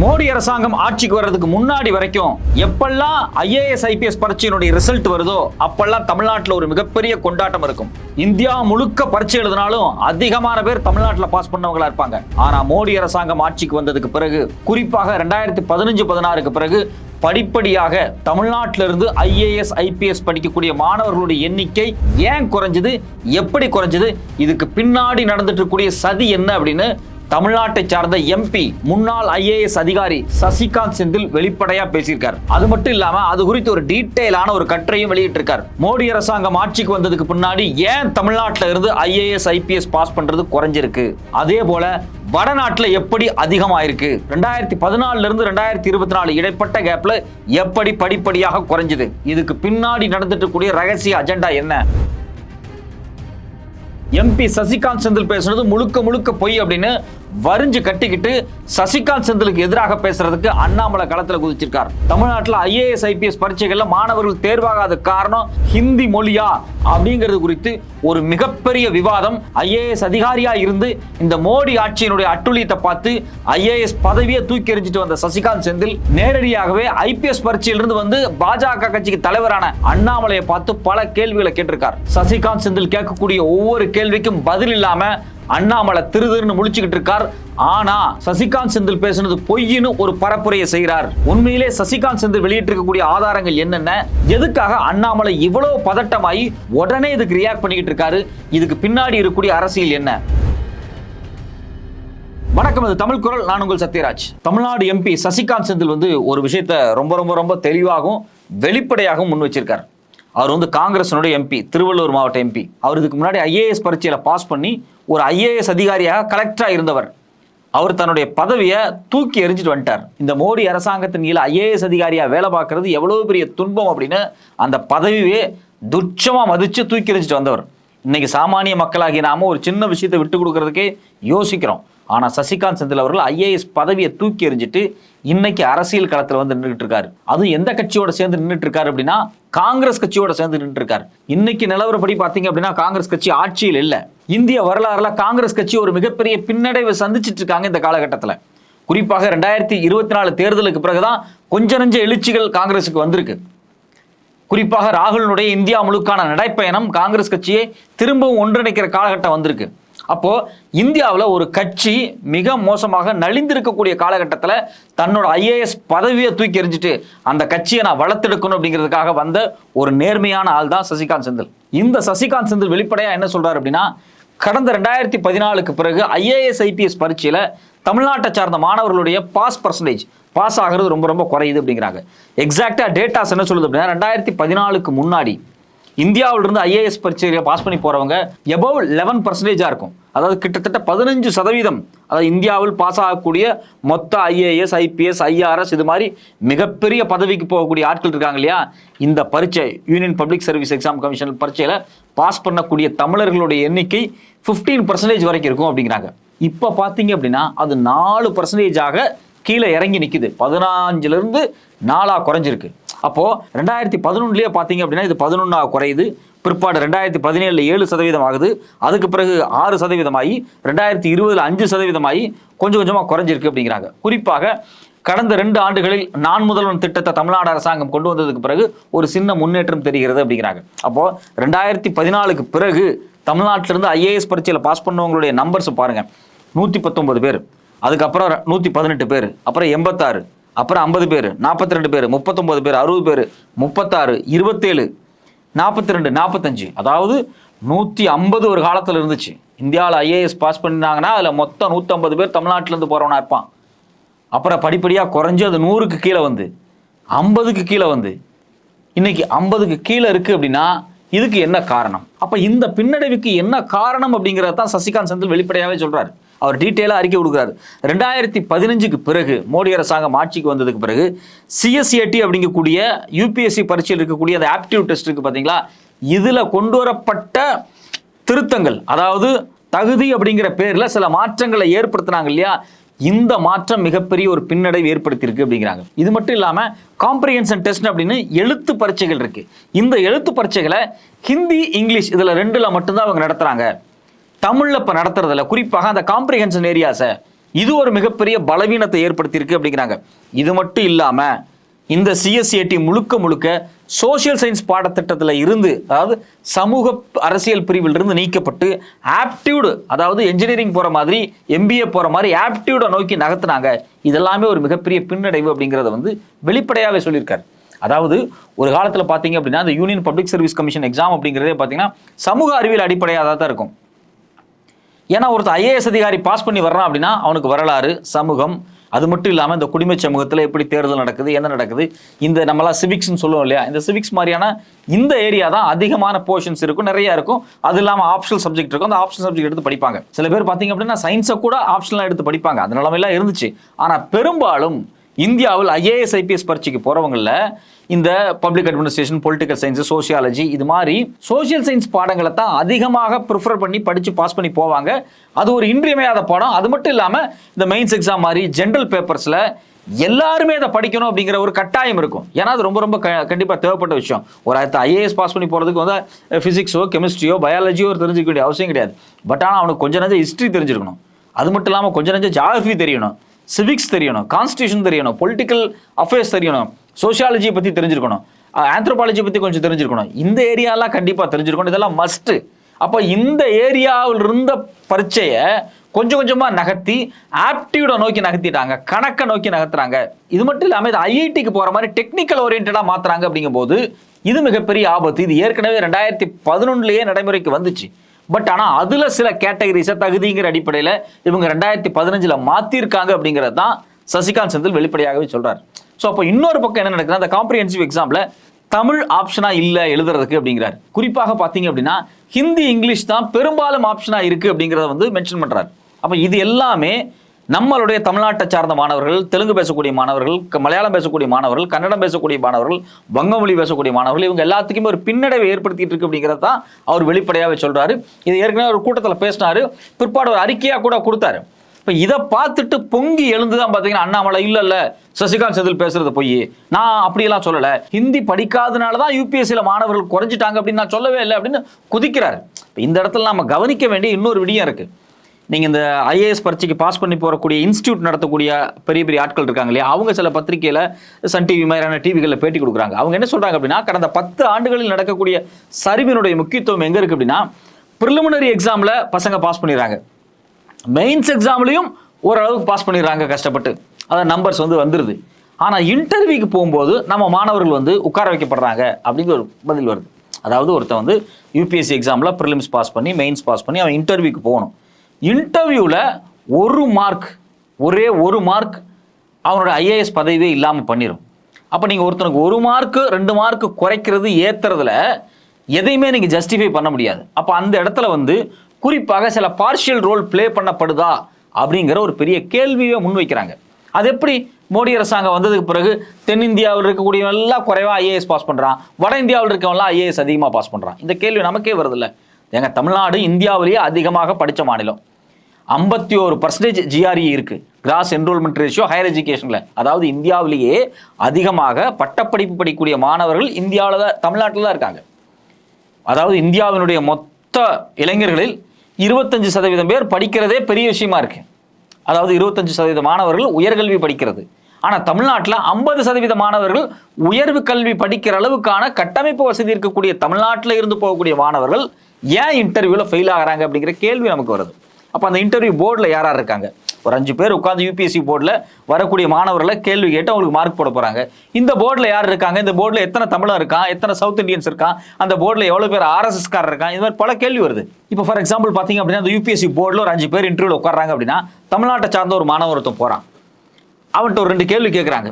மோடி அரசாங்கம் ஆட்சிக்கு வர்றதுக்கு முன்னாடி வரைக்கும் எப்பெல்லாம் ஐஏஎஸ் ஐபிஎஸ் பரீட்சையினுடைய ரிசல்ட் வருதோ அப்பெல்லாம் தமிழ்நாட்டில் ஒரு மிகப்பெரிய கொண்டாட்டம் இருக்கும். இந்தியா முழுக்க பரீட்சை எழுதினாலும் அதிகமான பேர் தமிழ்நாட்டில் பாஸ் பண்ணவங்களா இருப்பாங்க. ஆனா மோடி அரசாங்கம் ஆட்சிக்கு வந்ததுக்கு பிறகு குறிப்பாக ரெண்டாயிரத்தி பதினஞ்சு பதினாறுக்கு பிறகு படிப்படியாக தமிழ்நாட்டிலிருந்து ஐஏஎஸ் ஐபிஎஸ் படிக்கக்கூடிய மாணவர்களுடைய எண்ணிக்கை ஏன் குறைஞ்சது? எப்படி குறைஞ்சது? இதுக்கு பின்னாடி நடந்துட்டு இருக்கக்கூடிய சதி என்ன அப்படின்னு தமிழ்நாட்டை சார்ந்த எம்பி முன்னாள் ஐஏஎஸ் அதிகாரி சசிகாந்த் செந்தில் வெளிப்படையா பேசியிருக்கார். அது மட்டும் இல்லாம அது குறித்து ஒரு டீட்டெயிலான ஒரு கட்டுரையும் வெளியிட்டிருக்கார். மோடி அரசாங்கம் ஆட்சிக்கு வந்ததுக்கு பின்னாடி ஏன் தமிழ்நாட்டில இருந்து ஐஏஎஸ் ஐபிஎஸ் பாஸ் பண்றது குறைஞ்சிருக்கு? அதே போல வடநாட்டுல எப்படி அதிகமாயிருக்கு? ரெண்டாயிரத்தி பதினாலுல இருந்து ரெண்டாயிரத்தி இருபத்தி நாலு இடைப்பட்ட கேப்ல எப்படி படிப்படியாக குறைஞ்சது? இதுக்கு பின்னாடி நடந்துட்டு இருக்கக்கூடிய ரகசிய அஜெண்டா என்ன? எம்பி சசிகாந்த் செந்தில் பேசுனது முழுக்க முழுக்க பொய் அப்படின்னு வரிஞ்சு கட்டிக்கிட்டு சசிகாந்த் செந்திலுக்கு எதிராக பேசுறதுக்கு அண்ணாமலை களத்துல குதிச்சிருக்கார். தமிழ்நாட்டில் ஐஏஎஸ் ஐபிஎஸ் பரீட்சைகள்ல மாணவர்கள் தேர்வாகாத காரணம் ஹிந்தி மொழியா அப்படிங்கிறது குறித்து ஒரு மிகப்பெரிய விவாதம். ஐஏஎஸ் அதிகாரியா இருந்து இந்த மோடி ஆட்சியினுடைய அட்டுழியத்தை பார்த்து ஐஏஎஸ் பதவியை தூக்கி எறிஞ்சிட்டு வந்த சசிகாந்த் செந்தில் நேரடியாகவே ஐபிஎஸ் பரீட்சையிலிருந்து வந்து பாஜக கட்சிக்கு தலைவரான அண்ணாமலையை பார்த்து பல கேள்விகளை கேட்டிருக்கார். சசிகாந்த் செந்தில் கேட்கக்கூடிய ஒவ்வொரு கேள்விக்கும் பதில் இல்லாம அண்ணாமலை திருதிருன்னு முடிச்சுக்கிட்டு இருக்கார். ஆனா சசிகாந்த் செந்தில் பேசுனது பொய்னு ஒரு பரப்புரையை செய்கிறார். உண்மையிலே சசிகாந்த் செந்தில் வெளியிட்டிருக்கக்கூடிய ஆதாரங்கள் என்னென்ன? எதுக்காக அண்ணாமலை இவ்வளவு பதட்டமாயி உடனே இதுக்கு ரியாக்ட் பண்ணிக்கிட்டு இருக்காரு? இதுக்கு பின்னாடி இருக்கக்கூடிய அரசியல் என்ன? வணக்கம் அது தமிழ் குரல். நான் உங்கள் சத்யராஜ். தமிழ்நாடு எம்பி சசிகாந்த் செந்தில் வந்து ஒரு விஷயத்த ரொம்ப ரொம்ப ரொம்ப தெளிவாகவும் வெளிப்படையாகவும் முன் வச்சிருக்கார். அவர் வந்து காங்கிரஸினுடைய எம்பி திருவள்ளூர் மாவட்ட எம்பி அவர் இதுக்கு முன்னாடி ஐஏஎஸ் பரீட்சையில் பாஸ் பண்ணி ஒரு ஐஏஎஸ் அதிகாரியாக கலெக்டராக இருந்தவர். அவர் தன்னுடைய பதவியை தூக்கி எறிஞ்சிட்டு வந்துட்டார். இந்த மோடி அரசாங்கத்தின் கீழே ஐஏஎஸ் அதிகாரியாக வேலை பார்க்கறது எவ்வளவு பெரிய துன்பம் அப்படின்னு அந்த பதவியே துச்சமாக மதித்து தூக்கி எறிஞ்சிட்டு வந்தவர். இன்னைக்கு சாமானிய மக்களாகி நாம ஒரு சின்ன விஷயத்தை விட்டு கொடுக்கறதுக்கே யோசிக்கிறோம். ஆனா சசிகாந்த் செந்தில் அவர்கள் ஐஏஎஸ் பதவியை தூக்கி எறிஞ்சிட்டு இன்னைக்கு அரசியல் களத்தில் வந்து நின்றுட்டு இருக்காரு. அதுவும் எந்த கட்சியோட சேர்ந்து நின்றுட்டு இருக்காரு அப்படின்னா காங்கிரஸ் கட்சியோட சேர்ந்து நின்று இருக்காரு. இன்னைக்கு நிலவரப்படி பாத்தீங்க அப்படின்னா காங்கிரஸ் கட்சி ஆட்சியில் இல்லை. இந்திய வரலாறுல காங்கிரஸ் கட்சி ஒரு மிகப்பெரிய பின்னடைவை சந்திச்சிட்டு இருக்காங்க இந்த காலகட்டத்தில். குறிப்பாக ரெண்டாயிரத்தி இருபத்தி நாலு தேர்தலுக்கு பிறகுதான் கொஞ்ச நெஞ்ச எழுச்சிகள் காங்கிரஸுக்கு வந்திருக்கு. குறிப்பாக ராகுலினுடைய இந்தியா முழுக்கான நடைப்பயணம் காங்கிரஸ் கட்சியை திரும்பவும் ஒன்றிணைக்கிற காலகட்டம் வந்திருக்கு. அப்போ இந்தியாவில் ஒரு கட்சி மிக மோசமாக நலிந்திருக்கக்கூடிய காலகட்டத்தில் தன்னோட ஐஏஎஸ் பதவியை தூக்கி எறிஞ்சிட்டு அந்த கட்சியை நான் வளர்த்தெடுக்கணும் அப்படிங்கிறதுக்காக வந்த ஒரு நேர்மையான ஆள் தான் சசிகாந்த் செந்தில். இந்த சசிகாந்த் செந்தில் வெளிப்படையாக என்ன சொல்றாரு அப்படின்னா கடந்த ரெண்டாயிரத்தி பதினாலுக்கு பிறகு ஐஏஎஸ் ஐபிஎஸ் பரீட்சையில் தமிழ்நாட்டை சார்ந்த மாணவர்களுடைய பாஸ் பர்சன்டேஜ் பாஸ் ஆகிறது ரொம்ப ரொம்ப குறையுது அப்படிங்கிறாங்க. எக்ஸாக்டாக டேட்டாஸ் என்ன சொல்லுது அப்படின்னா ரெண்டாயிரத்தி பதினாலுக்கு முன்னாடி இந்தியாவிலிருந்து ஐஏஎஸ் பரீட்சையில் பாஸ் பண்ணி போகிறவங்க எபவ் லெவன் பர்சன்டேஜாக இருக்கும். அதாவது கிட்டத்தட்ட பதினஞ்சு சதவீதம் அதாவது இந்தியாவில் பாஸ் ஆகக்கூடிய மொத்த ஐஏஎஸ் ஐபிஎஸ் ஐஆர்எஸ் இது மாதிரி மிகப்பெரிய பதவிக்கு போகக்கூடிய ஆட்கள் இருக்காங்க இல்லையா? இந்த பரீட்சை union public service exam commission பரீட்சையில் பாஸ் பண்ணக்கூடிய தமிழர்களுடைய எண்ணிக்கை ஃபிஃப்டீன் பர்சன்டேஜ் வரைக்கும் இருக்கும் அப்படிங்கிறாங்க. இப்போ பார்த்தீங்க அப்படின்னா அது நாலு பர்சன்டேஜாக கீழே இறங்கி நிற்குது பதினாஞ்சுலேருந்து நாலாக குறைஞ்சிருக்கு. அப்போது ரெண்டாயிரத்தி பதினொன்றுலேயே பார்த்தீங்க அப்படின்னா இது பதினொன்றா குறையுது. பிற்பாடு ரெண்டாயிரத்தி பதினேழில் ஏழு சதவீதம் ஆகுது. அதுக்கு பிறகு ஆறு சதவீதமாகி ரெண்டாயிரத்தி இருபதில் அஞ்சு சதவீதமாகி கொஞ்சம் கொஞ்சமாக குறைஞ்சிருக்கு அப்படிங்கிறாங்க. குறிப்பாக கடந்த ரெண்டு ஆண்டுகளில் நான் முதல்வன் திட்டத்தை தமிழ்நாடு அரசாங்கம் கொண்டு வந்ததுக்கு பிறகு ஒரு சின்ன முன்னேற்றம் தெரிகிறது அப்படிங்கிறாங்க. அப்போது ரெண்டாயிரத்தி பதினாலுக்கு பிறகு தமிழ்நாட்டிலிருந்து ஐஏஎஸ் பரீட்சையில் பாஸ் பண்ணவங்களுடைய நம்பர்ஸ் பாருங்கள் நூற்றி பத்தொன்பது பேர். அதுக்கப்புறம் நூற்றி பதினெட்டு பேர் அப்புறம் எண்பத்தாறு அப்புறம் ஐம்பது பேர் நாற்பத்தி ரெண்டு பேர் முப்பத்தொம்பது பேர் அறுபது பேர் முப்பத்தாறு இருபத்தேழு நாற்பத்தி ரெண்டு நாற்பத்தஞ்சு அதாவது நூற்றி ஐம்பது ஒரு காலத்தில் இருந்துச்சு. இந்தியாவில் ஐஏஎஸ் பாஸ் பண்ணினாங்கன்னா அதில் மொத்தம் நூற்றம்பது பேர் தமிழ்நாட்டிலேருந்து போகிறவனா இருப்பான். அப்புறம் படிப்படியாக குறைஞ்சி அது நூறுக்கு கீழே வந்து ஐம்பதுக்கு கீழே வந்து. இன்றைக்கி ஐம்பதுக்கு கீழே இருக்குது அப்படின்னா இதுக்கு என்ன காரணம்? அப்போ இந்த பின்னடைவுக்கு என்ன காரணம் அப்படிங்கிறத தான் சசிகாந்த் செந்தில் வெளிப்படையாகவே சொல்கிறார் அவர் டீட்டெயிலாக அறிக்கை கொடுக்குறாரு. ரெண்டாயிரத்தி பதினஞ்சுக்கு பிறகு மோடி அரசாங்கம் ஆட்சிக்கு வந்ததுக்கு பிறகு சிஎஸ்சிஏடி அப்படிங்கக்கூடிய யூபிஎஸ்சி பரீட்சையில் இருக்கக்கூடிய அந்த ஆப்டிடியூட் டெஸ்ட் இருக்குது பார்த்தீங்களா இதில் கொண்டு வரப்பட்ட திருத்தங்கள் அதாவது தகுதி அப்படிங்கிற பேரில் சில மாற்றங்களை ஏற்படுத்தினாங்க இல்லையா? இந்த மாற்றம் மிகப்பெரிய ஒரு பின்னடைவு ஏற்படுத்தியிருக்கு அப்படிங்கிறாங்க. இது மட்டும் இல்லாமல் காம்ப்ரிஹென்ஷன் டெஸ்ட் அப்படின்னு எழுத்து பரீட்சைகள் இருக்குது இந்த எழுத்து பரீட்சைகளை ஹிந்தி இங்கிலீஷ் இதில் ரெண்டில் மட்டும்தான் அவங்க நடத்துகிறாங்க தமிழில் இப்போ நடத்துறதில்ல. குறிப்பாக அந்த காம்ப்ரிஹென்ஷன் ஏரியாஸை இது ஒரு மிகப்பெரிய பலவீனத்தை ஏற்படுத்தியிருக்கு அப்படிங்கிறாங்க. இது மட்டும் இல்லாமல் இந்த சிஎஸ்சிஏடி முழுக்க முழுக்க சோஷியல் சயின்ஸ் பாடத்திட்டத்தில் இருந்து அதாவது சமூக அரசியல் பிரிவிலிருந்து நீக்கப்பட்டு ஆப்டியூடு அதாவது என்ஜினியரிங் போகிற மாதிரி எம்பிஏ போகிற மாதிரி ஆப்டியூடை நோக்கி நகர்த்துனாங்க. இதெல்லாமே ஒரு மிகப்பெரிய பின்னடைவு அப்படிங்கிறத வந்து வெளிப்படையாகவே சொல்லியிருக்காரு. அதாவது ஒரு காலத்தில் பார்த்தீங்க அப்படின்னா இந்த union public service commission exam அப்படிங்கிறதே பார்த்தீங்கன்னா சமூக அறிவியல் அடிப்படையாக தான் இருக்கும். ஏன்னா ஒருத்தர் ஐஏஎஸ் அதிகாரி பாஸ் பண்ணி வர்றான் அப்படின்னா அவனுக்கு வரலாறு சமூகம் அது மட்டும் இல்லாமல் இந்த குடிமை சமூகத்தில் எப்படி தேர்தல் நடக்குது என்ன நடக்குது இந்த நம்மளாம் சிவிக்ஸ்னு சொல்லுவோம் இல்லையா? இந்த சிவிக்ஸ் மாதிரியான இந்த ஏரியா தான் அதிகமான போர்ஷன்ஸ் இருக்கும் நிறைய இருக்கும். அது இல்லாமல் ஆப்ஷனல் சப்ஜெக்ட் இருக்கும். அந்த ஆப்ஷனல் சப்ஜெக்ட் எடுத்து படிப்பாங்க. சில பேர் பார்த்தீங்க அப்படின்னா சயின்ஸை கூட ஆப்ஷனலாக எடுத்து படிப்பாங்க. அந்த நிலமையெல்லாம் இருந்துச்சு. ஆனால் பெரும்பாலும் இந்தியாவில் ஐஏஎஸ் ஐபிஎஸ் பரீட்சைக்கு போகிறவங்களில் இந்த public administration political science sociology இது மாதிரி சோஷியல் சயின்ஸ் பாடங்களை தான் அதிகமாக ப்ரிஃபர் பண்ணி படித்து பாஸ் பண்ணி போவாங்க. அது ஒரு இன்றியமையாத பாடம். அது மட்டும் இல்லாமல் இந்த மெயின்ஸ் எக்ஸாம் மாதிரி ஜென்ரல் பேப்பர்ஸில் எல்லாருமே அதை படிக்கணும் அப்படிங்கிற ஒரு கட்டாயம் இருக்கும். ஏன்னா அது ரொம்ப ரொம்ப க கண்டிப்பாக தேவைப்பட்ட விஷயம். ஒரு ஐஏஎஸ் பாஸ் பண்ணி போகிறதுக்கு வந்து ஃபிசிக்ஸோ கெமிஸ்ட்ரியோ பயாலஜியோ தெரிஞ்சுக்க வேண்டிய அவசியம் கிடையாது. பட் ஆனால் அவனுக்கு கொஞ்சம் நஞ்சம் ஹிஸ்ட்ரி தெரிஞ்சிருக்கணும். அது மட்டும் இல்லாமல் கொஞ்சம் நஞ்சம் ஜாகிரஃபி தெரியணும். சிவிக்ஸ் தெரியணும் கான்ஸ்டியூஷன் தெரியணும் பொலிட்டிக்கல் அஃபேர்ஸ் தெரியணும் சோஷியாலஜியை பற்றி தெரிஞ்சிருக்கணும் ஆந்த்ரோபாலஜி பற்றி கொஞ்சம் தெரிஞ்சிருக்கணும். இந்த ஏரியாலாம் கண்டிப்பாக தெரிஞ்சிருக்கணும் இதெல்லாம் மஸ்ட்டு அப்போ இந்த ஏரியாவில் இருந்த பரீட்சையை கொஞ்சம் கொஞ்சமாக நகர்த்தி ஆப்டியூடை நோக்கி நகர்த்திட்டாங்க கணக்கை நோக்கி நகர்த்துறாங்க. இது மட்டும் இல்லாமல் இது ஐஐடிக்கு போகிற மாதிரி டெக்னிக்கல் ஓரியன்டாக மாற்றுறாங்க அப்படிங்கும்போது இது மிகப்பெரிய ஆபத்து. இது ஏற்கனவே ரெண்டாயிரத்தி பதினொன்றுலேயே நடைமுறைக்கு வந்துச்சு. பட் ஆனால் அதில் சில கேட்டகரிஸை தகுதிங்கிற அடிப்படையில் இவங்க ரெண்டாயிரத்தி பதினஞ்சில் மாற்றிருக்காங்க அப்படிங்கிறது தான் சசிகாந்த் செந்தில் வெளிப்படையாகவே சொல்கிறார் ஸோ அப்போ இன்னொரு பக்கம் என்ன நடக்குதுன்னா அந்த காம்ப்ரிஹென்சிவ் எக்ஸாமில் தமிழ் ஆப்ஷனாக இல்லை எழுதுறதுக்கு அப்படிங்கிறார். குறிப்பாக பார்த்தீங்க அப்படின்னா ஹிந்தி இங்கிலீஷ் தான் பெரும்பாலும் ஆப்ஷனாக இருக்குது அப்படிங்கிறத வந்து மென்ஷன் பண்ணுறாரு அப்போ இது எல்லாமே நம்மளுடைய தமிழ்நாட்டை சார்ந்த மாணவர்கள் தெலுங்கு பேசக்கூடிய மாணவர்கள் மலையாளம் பேசக்கூடிய மாணவர்கள் கன்னடம் பேசக்கூடிய மாணவர்கள் வங்கமொழி பேசக்கூடிய மாணவர்கள் இவங்க எல்லாத்துக்குமே ஒரு பின்னடைவை ஏற்படுத்திட்டு இருக்கு அப்படிங்கிறத தான் அவர் வெளிப்படையாகவே சொல்றாரு. இது ஏற்கனவே ஒரு கூட்டத்தில் பேசினாரு. பிற்பாடு ஒரு அறிக்கையாக கூட கொடுத்தாரு. இப்போ இதை பார்த்துட்டு பொங்கி எழுந்து தான் பார்த்தீங்கன்னா அண்ணாமலை இல்லை இல்லை சசிகாந்த் செந்தில் பேசுறது பொய். நான் அப்படியெல்லாம் சொல்லலை. ஹிந்தி படிக்காதனால தான் யூபிஎஸ்சியில் மாணவர்கள் குறைஞ்சிட்டாங்க அப்படின்னு நான் சொல்லவே இல்லை அப்படின்னு குதிக்கிறாரு. இப்போ இந்த இடத்துல நம்ம கவனிக்க வேண்டிய இன்னொரு விடியம் இருக்குது நீங்கள் இந்த ஐஏஎஸ் பரீட்சைக்கு பாஸ் பண்ணி போகக்கூடிய இன்ஸ்டியூட் நடத்தக்கூடிய பெரிய பெரிய ஆட்கள் இருக்காங்க இல்லையா? அவங்க சில பத்திரிக்கையில் சன் டிவி மாதிரியான டிவிகளில் பேட்டி கொடுக்குறாங்க. அவங்க என்ன சொல்கிறாங்க அப்படின்னா கடந்த பத்து ஆண்டுகளில் நடக்கக்கூடிய சரிவினுடைய முக்கியத்துவம் எங்கே இருக்குது அப்படின்னா ப்ரிலிமினரி எக்ஸாமில் பசங்க பாஸ் பண்ணிடுறாங்க. மெயின்ஸ் எக்ஸாம்லேயும் ஓரளவுக்கு பாஸ் பண்ணிடுறாங்க கஷ்டப்பட்டு. அதான் நம்பர்ஸ் வந்து வந்துடுது ஆனால் இன்டர்வியூக்கு போகும்போது நம்ம மாணவர்கள் வந்து உட்கார வைக்கப்படுறாங்க அப்படிங்கிற ஒரு பதில் வருது. அதாவது ஒருத்தன் வந்து யூபிஎஸ்சி எக்ஸாமில் ப்ரிலிம்ஸ் பாஸ் பண்ணி மெயின்ஸ் பாஸ் பண்ணி அவன் இன்டர்வியூக்கு போகணும். இன்டர்வியூவில் ஒரு மார்க் ஒரே ஒரு மார்க் அவனோட ஐஏஎஸ் பதவியே இல்லாமல் பண்ணிடும் அப்போ நீங்கள் ஒருத்தனுக்கு ஒரு மார்க்கு ரெண்டு மார்க்கு குறைக்கிறது ஏற்றுறதுல எதையுமே நீங்கள் ஜஸ்டிஃபை பண்ண முடியாது. அப்போ அந்த இடத்துல வந்து குறிப்பாக சில பார்ஷியல் ரோல் ப்ளே பண்ணப்படுதா அப்படிங்கிற ஒரு பெரிய கேள்வியை முன்வைக்கிறாங்க அது எப்படி? மோடி அரசாங்கம் வந்ததுக்கு பிறகு தென்னிந்தியாவில் இருக்கக்கூடியவன் எல்லாம் குறைவாக ஐஏஎஸ் பாஸ் பண்ணுறான் வட இந்தியாவில் இருக்கவன்லாம் ஐஏஎஸ் அதிகமாக பாஸ் பண்ணுறான் இந்த கேள்வி நமக்கே வருதில்ல. ஏங்க தமிழ்நாடு இந்தியாவிலேயே அதிகமாக படித்த மாநிலம். ஐம்பத்தி ஒரு பர்சன்டேஜ் ஜிஆர்இ இருக்குது கிராஸ் என்ரோல்மெண்ட் ரேஷியோ ஹையர் எஜுகேஷனில் அதாவது இந்தியாவிலேயே அதிகமாக பட்டப்படிப்பு படிக்கக்கூடிய மாணவர்கள் இந்தியாவில் தான் தமிழ்நாட்டில் தான் இருக்காங்க. அதாவது இந்தியாவினுடைய மொத்த இளைஞர்களில் இருபத்தஞ்சு சதவீதம் பேர் படிக்கிறதே பெரிய விஷயமா இருக்குது அதாவது இருபத்தஞ்சு சதவீத மாணவர்கள் உயர்கல்வி படிக்கிறது. ஆனால் தமிழ்நாட்டில் ஐம்பது சதவீத மாணவர்கள் உயர்வு கல்வி படிக்கிற அளவுக்கான கட்டமைப்பு வசதி இருக்கக்கூடிய தமிழ்நாட்டில் இருந்து போகக்கூடிய மாணவர்கள் ஏன் இன்டர்வியூவில் ஃபெயில் ஆகுறாங்க அப்படிங்கிற கேள்வி நமக்கு வருது. அப்போ அந்த இன்டர்வியூ போர்டில் யார் யார் இருக்காங்க? ஒரு அஞ்சு பேர் உட்காந்து யூபிஎஸ்சி போர்டில் வரக்கூடிய மாணவர்களை கேள்வி கேட்டு அவங்களுக்கு மார்க் போட போகிறாங்க இந்த போர்டில் யார் இருக்காங்க? இந்த போர்டில் எத்தனை தமிழன் இருக்கான் எத்தனை சவுத் இந்தியன்ஸ் இருக்கான் அந்த போர்டில் எவ்வளோ பேர் ஆர்எஸ்எஸ்காரர் இருக்கான் இது மாதிரி பல கேள்வி வருது. இப்போ ஃபார் எக்ஸாம்பிள் பார்த்தீங்க அப்படின்னா அந்த யூபிஎஸ்சி போர்டில் ஒரு அஞ்சு பேர் இன்டர்வியூவில் உட்காராங்க அப்படின்னா தமிழ்நாட்டை சார்ந்த ஒரு மாணவர் ஒருத்தன் போகிறான் அவன்கிட்ட ஒரு ரெண்டு கேள்வி கேட்குறாங்க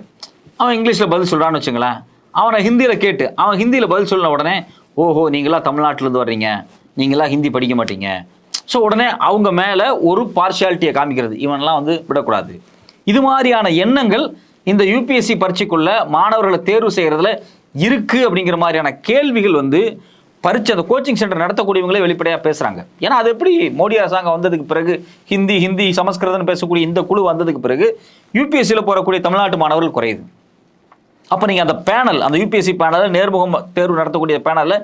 அவன் இங்கிலீஷில் பதில் சொல்கிறான்னு வச்சுங்களேன். அவனை ஹிந்தியில் கேட்டு அவன் ஹிந்தியில் பதில் சொன்ன உடனே ஓஹோ நீங்களா தமிழ்நாட்டிலேருந்து வர்றீங்க. நீங்களாம் ஹிந்தி படிக்க மாட்டீங்க. ஸோ உடனே அவங்க மேலே ஒரு பார்ஷியாலிட்டியை காமிக்கிறது. இவன்லாம் வந்து விடக்கூடாது. இது மாதிரியான எண்ணங்கள் இந்த யூபிஎஸ்சி பரீட்சைக்குள்ள மாணவர்களை தேர்வு செய்கிறதுல இருக்குது அப்படிங்கிற மாதிரியான கேள்விகள் வந்து பரீட்சை அந்த கோச்சிங் சென்டர் நடத்தக்கூடியவங்களே வெளிப்படையாக பேசுகிறாங்க ஏன்னா அது எப்படி மோடி அரசாங்கம் வந்ததுக்கு பிறகு ஹிந்தி ஹிந்தி சமஸ்கிருதம்னு பேசக்கூடிய இந்த குழு வந்ததுக்கு பிறகு யூபிஎஸ்சியில் போகக்கூடிய தமிழ்நாட்டு மாணவர்கள் குறையுது. அப்போ நீங்கள் அந்த பேனல் அந்த யூபிஎஸ்சி பேனலில் நேர்முகம் தேர்வு நடத்தக்கூடிய பேனலில்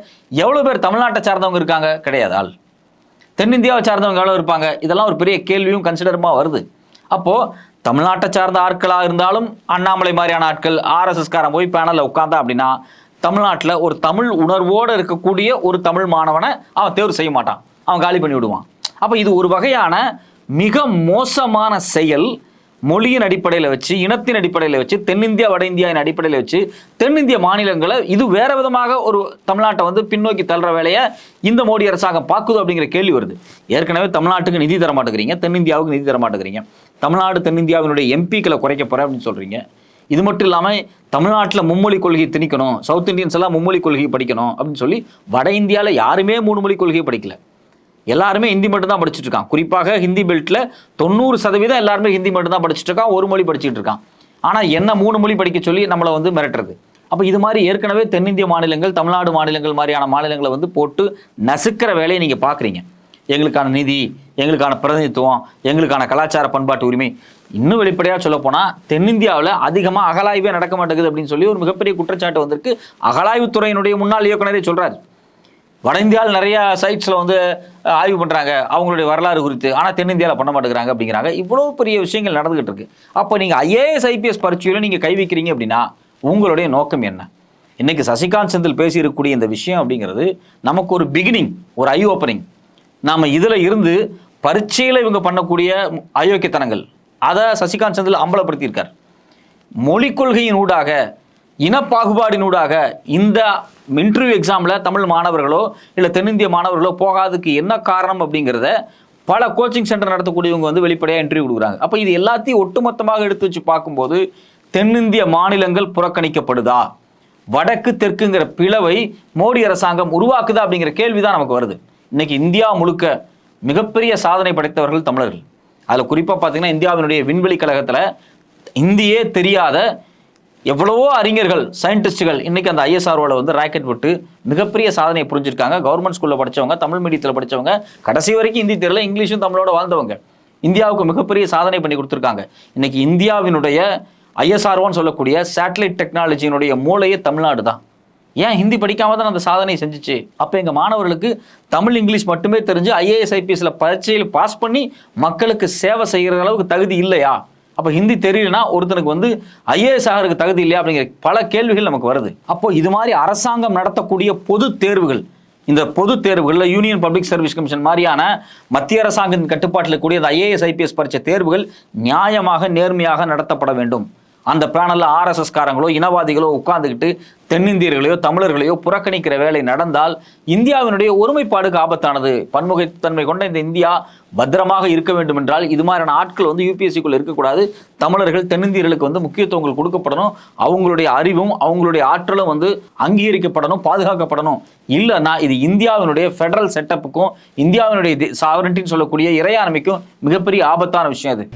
எவ்வளோ பேர் தமிழ்நாட்டை சார்ந்தவங்க இருக்காங்க? கிடையாது ஆள். தென்னிந்தியாவை சார்ந்தவங்க எவ்வளோ இருப்பாங்க? இதெல்லாம் ஒரு பெரிய கேள்வியும் கன்சிடருமா வருது. அப்போது தமிழ்நாட்டை சார்ந்த ஆட்களாக இருந்தாலும் அண்ணாமலை மாதிரியான ஆட்கள் ஆர்எஸ்எஸ்காரன் போய் பேனலில் உட்காந்தா அப்படின்னா தமிழ்நாட்டில் ஒரு தமிழ் உணர்வோடு இருக்கக்கூடிய ஒரு தமிழ் மாணவனை அவன் தேர்வு செய்ய மாட்டான். அவன் காலி பண்ணி விடுவான். அப்போ இது ஒரு வகையான மிக மோசமான செயல் மொழியின் அடிப்படையில் வச்சு இனத்தின் அடிப்படையில் வச்சு தென்னிந்தியா வட இந்தியாவின் அடிப்படையில் வச்சு தென்னிந்திய மாநிலங்களை இது வேற விதமாக ஒரு தமிழ்நாட்டை வந்து பின்னோக்கி தள்ளுற வேலையை இந்த மோடி அரசாங்கம் பார்க்குது அப்படிங்கிற கேள்வி வருது. ஏற்கனவே தமிழ்நாட்டுக்கு நிதி தர மாட்டேங்கிறீங்க தென்னிந்தியாவுக்கு நிதி தர மாட்டேங்கிறீங்க. தமிழ்நாடு தென்னிந்தியாவினுடைய எம்பிக்களை குறைக்க போகிறேன் அப்படின்னு சொல்கிறீங்க இது மட்டும் இல்லாமல் தமிழ்நாட்டில் மும்மொழி கொள்கையை திணிக்கணும் சவுத் இந்தியன்ஸ் எல்லாம் மும்மொழி கொள்கையை படிக்கணும் அப்படின்னு சொல்லி வட இந்தியாவில் யாருமே மூணு மொழி கொள்கையை படிக்கல. எல்லாருமே ஹிந்தி மட்டும்தான் படிச்சுட்டு இருக்கான் குறிப்பாக ஹிந்தி பெல்ட்டில் தொண்ணூறு சதவீதம் எல்லாருமே ஹிந்தி மட்டும்தான் படிச்சுட்டு இருக்கான் ஒரு மொழி படிச்சுட்டு இருக்கான் ஆனால் என்ன மூணு மொழி படிக்க சொல்லி நம்மளை வந்து மிரட்டுறது? அப்போ இது மாதிரி ஏற்கனவே தென்னிந்திய மாநிலங்கள் தமிழ்நாடு மாநிலங்கள் மாதிரியான மாநிலங்களை வந்து போட்டு நசுக்கிற வேலையை நீங்கள் பார்க்குறீங்க எங்களுக்கான நிதி எங்களுக்கான பிரதிநிதித்துவம் எங்களுக்கான கலாச்சார பண்பாட்டு உரிமை. இன்னும் வெளிப்படையாக சொல்ல போனால் தென்னிந்தியாவில் அதிகமாக அகலாய்வே நடக்க மாட்டேங்குது அப்படின்னு சொல்லி ஒரு மிகப்பெரிய குற்றச்சாட்டு வந்திருக்கு. அகலாய்வுத்துறையினுடைய முன்னாள் இயக்குனரே சொல்கிறார் வட இந்தியாவில் நிறைய சைட்ஸில் வந்து ஆய்வு பண்ணுறாங்க அவங்களுடைய வரலாறு குறித்து. ஆனால் தென்னிந்தியாவில் பண்ண மாட்டேங்கிறாங்க அப்படிங்கிறாங்க. இவ்வளோ பெரிய விஷயங்கள் நடந்துகிட்டு இருக்கு. அப்போ நீங்கள் ஐஏஎஸ் ஐபிஎஸ் பரீட்சையில் நீங்கள் கை வைக்கிறீங்க அப்படின்னா உங்களுடைய நோக்கம் என்ன? இன்னைக்கு சசிகாந்த் செந்தில் பேசியிருக்கக்கூடிய இந்த விஷயம் அப்படிங்கிறது நமக்கு ஒரு பிகினிங் ஒரு ஐ ஓப்பனிங் நாம் இதில் இருந்து பரீட்சையில் இவங்க பண்ணக்கூடிய அயோக்கியத்தனங்கள். அதை சசிகாந்த் செந்தில் அம்பலப்படுத்தியிருக்கார். மொழிக் கொள்கையின் ஊடாக இனப்பாகுபாடினூடாக இந்த இன்டர்வியூ எக்ஸாமில் தமிழ் மாணவர்களோ இல்லை தென்னிந்திய மாணவர்களோ போகாததுக்கு என்ன காரணம் அப்படிங்கிறத பல கோச்சிங் சென்டர் நடத்தக்கூடியவங்க வந்து வெளிப்படையாக இன்டர்வியூ கொடுக்குறாங்க. அப்போ இது எல்லாத்தையும் ஒட்டுமொத்தமாக எடுத்து வச்சு பார்க்கும்போது தென்னிந்திய மாநிலங்கள் புறக்கணிக்கப்படுதா? வடக்கு தெற்குங்கிற பிளவை மோடி அரசாங்கம் உருவாக்குதா அப்படிங்கிற கேள்வி தான் நமக்கு வருது. இன்னைக்கு இந்தியா முழுக்க மிகப்பெரிய சாதனை படைத்தவர்கள் தமிழர்கள். அதில் குறிப்பாக பார்த்தீங்கன்னா இந்தியாவினுடைய விண்வெளி கழகத்தில் இந்தியே தெரியாத எவ்வளவோ அறிஞர்கள் சயின்டிஸ்ட்டுகள் இன்றைக்கி அந்த ஐஎஸ்ஆர்ஓவில் வந்து ராக்கெட் விட்டு மிகப்பெரிய சாதனையை புரிஞ்சிருக்காங்க. கவர்மெண்ட் ஸ்கூலில் படிச்சவங்க தமிழ் மீடியத்தில் படிச்சவங்க கடைசி வரைக்கும் ஹிந்தி தெரியல இங்கிலீஷும் தமிழோட வாழ்ந்தவங்க. இந்தியாவுக்கு மிகப்பெரிய சாதனை பண்ணி கொடுத்துருக்காங்க. இன்றைக்கி இந்தியாவினுடைய ஐஎஸ்ஆர்ஓன்னு சொல்லக்கூடிய சேட்டலைட் டெக்னாலஜியினுடைய மூளையே தமிழ்நாடு தான் ஏன் ஹிந்தி படிக்காம தான் அந்த சாதனை செஞ்சுச்சு? அப்போ எங்கள் மாணவர்களுக்கு தமிழ் இங்கிலீஷ் மட்டுமே தெரிஞ்சு ஐஏஎஸ் ஐபிஎஸ்ல பரீட்சையில் பாஸ் பண்ணி மக்களுக்கு சேவை செய்கிற அளவுக்கு தகுதி இல்லையா? அப்போ ஹிந்தி தெரியலனா ஒருத்தனுக்கு வந்து ஐஏஎஸ் ஆகிறதுக்கு தகுதி இல்லையா அப்படிங்கிற பல கேள்விகள் நமக்கு வருது. அப்போ இது மாதிரி அரசாங்கம் நடத்தக்கூடிய பொது தேர்வுகள் இந்த பொது தேர்வுகளில் யூனியன் பப்ளிக் சர்வீஸ் கமிஷன் மாதிரியான மத்திய அரசாங்கத்தின் கட்டுப்பாட்டில் கூடிய ஐஏஎஸ் ஐபிஎஸ் பரீட்சை தேர்வுகள் நியாயமாக நேர்மையாக நடத்தப்பட வேண்டும். அந்த பேனலில் ஆர்எஸ்எஸ்காரங்களோ இனவாதிகளோ உட்கார்ந்துக்கிட்டு தென்னிந்தியர்களையோ தமிழர்களையோ புறக்கணிக்கிற வேலை நடந்தால் இந்தியாவினுடைய ஒருமைப்பாடுக்கு ஆபத்தானது. பன்முகத்தன்மை கொண்ட இந்த இந்தியா பத்திரமாக இருக்க வேண்டும் என்றால் இது மாதிரியான ஆட்கள் வந்து யூபிஎஸ்சிக்குள்ள இருக்கக்கூடாது. தமிழர்கள் தென்னிந்தியர்களுக்கு வந்து முக்கியத்துவங்கள் கொடுக்கப்படணும். அவங்களுடைய அறிவும் அவங்களுடைய ஆற்றலும் வந்து அங்கீகரிக்கப்படணும் பாதுகாக்கப்படணும். இல்லைன்னா இது இந்தியாவினுடைய ஃபெடரல் செட்டப்புக்கும் இந்தியாவினுடைய சாவரண்டின்னு சொல்லக்கூடிய இறையாண்மைக்கும் மிகப்பெரிய ஆபத்தான விஷயம் அது.